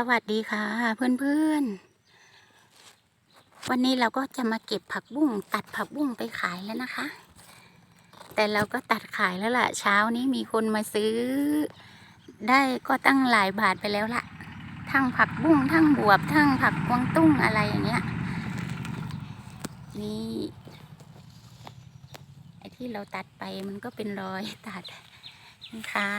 สวัสดีค่ะ เพื่อนๆ วันนี้เราก็จะมาเก็บผักบุ้งตัดผักบุ้งไปขายแล้วนะคะ แต่เราก็ตัดขายแล้วล่ะ เช้านี้มีคนมาซื้อ ได้ก็ตั้งหลายบาทไปแล้วล่ะ ทั้งผักบุ้งทั้งบวบทั้งผักกวางตุ้งอะไรอย่างเงี้ยนี่ไอ้ที่เราตัดไปมันก็เป็นรอยตัดนี่ค่ะ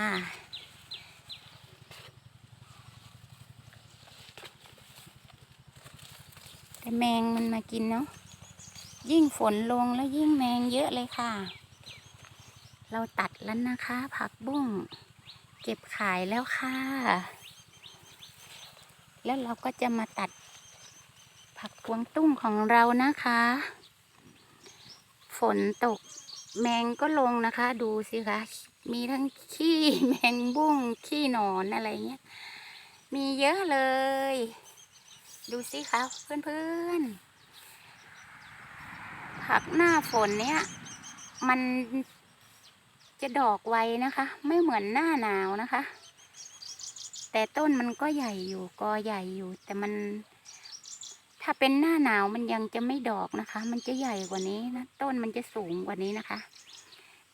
แต่แมงมันมากินเนาะยิ่งฝนลงแล้วยิ่งแมงเยอะเลยค่ะ เราตัดแล้วนะคะ ผักบุ้งเก็บขายแล้วค่ะ แล้วเราก็จะมาตัดผักกวงตุ้งของเรานะคะ ฝนตกแมงก็ลงนะคะ ดูสิคะ มีทั้งขี้แมงบุ้งขี้หนอนอะไรเงี้ย มีเยอะเลย ดูสิคะเพื่อนๆ ผักหน้าฝนเนี่ย มันจะดอกไวนะคะ ไม่เหมือนหน้าหนาวนะคะ แต่ต้นมันก็ใหญ่อยู่กอใหญ่อยู่ แต่มันถ้าเป็นหน้าหนาวมันยังจะไม่ดอกนะคะ มันจะใหญ่กว่านี้นะต้นมันจะสูงกว่านี้นะคะ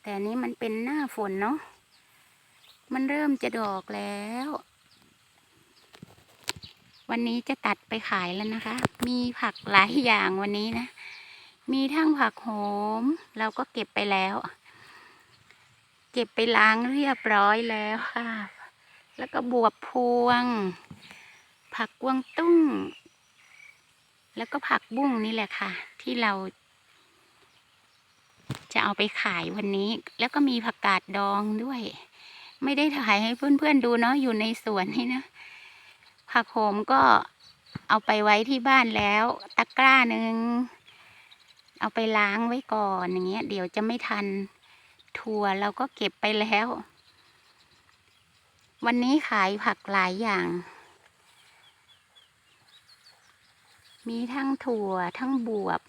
แต่นี้มันเป็นหน้าฝนเนาะมันเริ่มจะดอกแล้ว วันนี้จะตัดไปขายแล้วนะคะ มีผักหลายอย่างวันนี้นะ มีทั้งผักโหม เราก็เก็บไปแล้ว เก็บไปล้างเรียบร้อยแล้วค่ะ แล้วก็บวบพวง ผักกวางตุ้ง แล้วก็ผักบุ้งนี่แหละค่ะ ที่เรา จะเอาไปขายวันนี้ แล้วก็มีผักกาดดองด้วย ไม่ได้ถ่ายให้เพื่อนๆดูเนาะอยู่ในสวนนี่นะ ผักโหมก็เอาไปไว้ที่บ้านแล้ว ตะกร้าหนึ่งเอาไปล้างไว้ก่อนอย่างเงี้ย เดี๋ยวจะไม่ทันถั่วเราก็เก็บไปแล้ว วันนี้ขายผักหลายอย่าง มีทั้งถั่วทั้งบวบ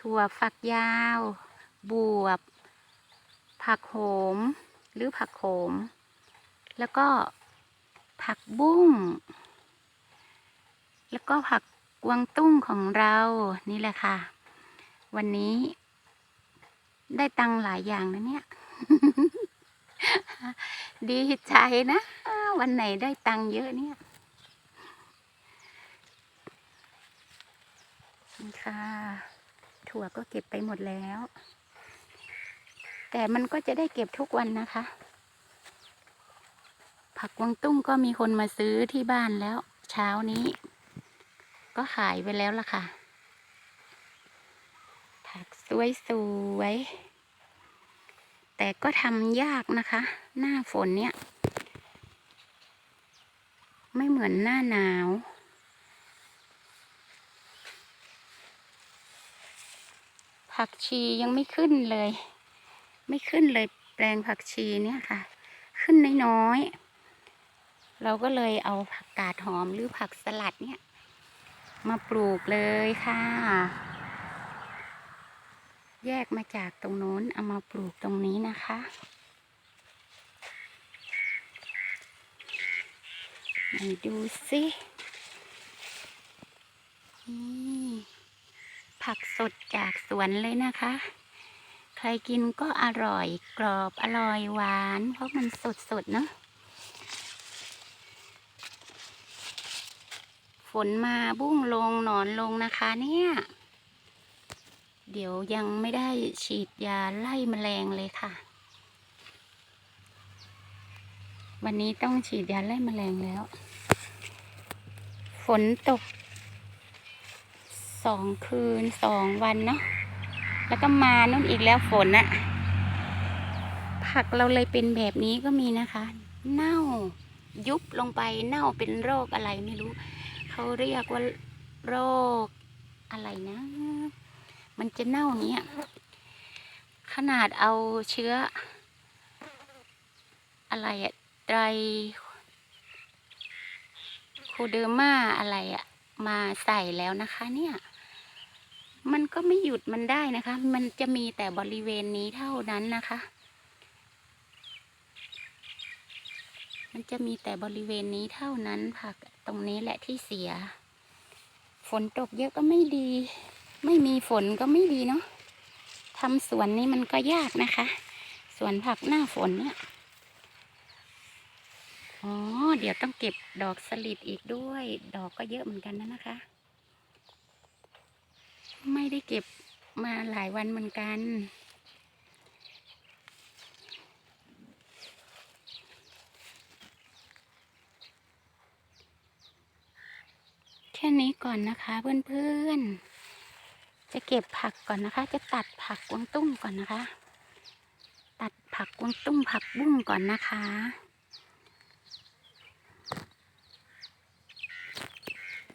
ถั่วฝักยาว บวบ ผักโหม หรือผักโขม แล้วก็ ผักบุ้ง แล้วก็ผักกวางตุ้งของเรานี่แหละค่ะ วันนี้ได้ตังหลายอย่างนะเนี่ย ดีใจนะ วันไหนได้ตังเยอะเนี่ยค่ะ ถั่วก็เก็บไปหมดแล้ว แต่มันก็จะได้เก็บทุกวันนะคะ ผักกวางตุ้งก็มีคนมาซื้อที่บ้านแล้ว เช้านี้ ก็ขายไปแล้วล่ะค่ะ ผักสวยสวยๆแต่ก็ทำยากนะคะ หน้าฝนเนี่ย ไม่เหมือนหน้าหนาว ผักชียังไม่ขึ้นเลย ไม่ขึ้นเลยแปลงผักชีเนี่ยค่ะ ขึ้นน้อยๆ เราก็เลยเอาผักกาดหอมหรือผักสลัดเนี่ย มาปลูกเลยค่ะ แยกมาจากตรงโน้นเอามาปลูกตรงนี้นะคะ ไหนดูสินี่ผักสดจากสวนเลยนะคะ ใครกินก็อร่อยกรอบอร่อยหวาน เพราะมันสดๆเนาะ นมาบุ้งลงหนอนลงนะคะเนี่ย เดี๋ยวยังไม่ได้ฉีดยาไล่แมลงเลยค่ะ วันนี้ต้องฉีดยาไล่แมลงแล้ว ฝนตกสองคืนสองวันเนาะแล้วก็มานู่นอีกแล้วฝนอะผักเราเลยเป็นแบบนี้ก็มีนะคะ เน่ายุบลงไปเน่าเป็นโรคอะไรไม่รู้ เขาเรียกว่าโรคอะไรนะ มันจะเน่าเนี้ย ขนาดเอาเชื้อ อะไรอะไตรคูเดอร์มาอะไรอะมาใส่แล้วนะคะเนี่ย มันก็ไม่หยุดมันได้นะคะ มันจะมีแต่บริเวณนี้เท่านั้นนะคะ มันจะมีแต่บริเวณนี้เท่านั้นผักตรงนี้แหละที่เสีย ฝนตกเยอะก็ไม่ดี ไม่มีฝนก็ไม่ดีเนาะทำสวนนี้มันก็ยากนะคะ สวนผักหน้าฝนเนี่ยอ๋อเดี๋ยวต้องเก็บดอกสลิดอีกด้วย ดอกก็เยอะเหมือนกันนะนะคะ ไม่ได้เก็บมาหลายวันเหมือนกัน ค่นี้ก่อนนะคะเพื่อนๆ จะเก็บผักก่อนนะคะ จะตัดผักกวางตุ้งก่อนนะคะ ตัดผักกวางตุ้งผักบุ้งก่อนนะคะ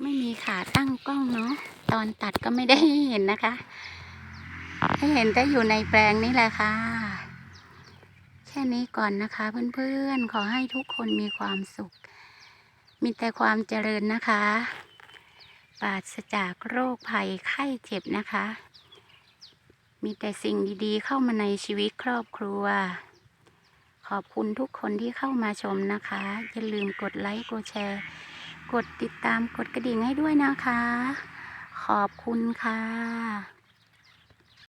ไม่มีขาตั้งกล้องเนาะตอนตัดก็ไม่ได้เห็นนะคะ ให้เห็นแต่อยู่ในแปลงนี่แหละค่ะ แค่นี้ก่อนนะคะเพื่อนๆ ขอให้ทุกคนมีความสุข มีแต่ความเจริญนะคะ ปราศจากโรคภัยไข้เจ็บนะคะ มีแต่สิ่งดีๆ เข้ามาในชีวิตครอบครัว ขอบคุณทุกคนที่เข้ามาชมนะคะ อย่าลืมกดไลค์กดแชร์ กดติดตามกดกระดิ่งให้ด้วยนะคะ ขอบคุณค่ะ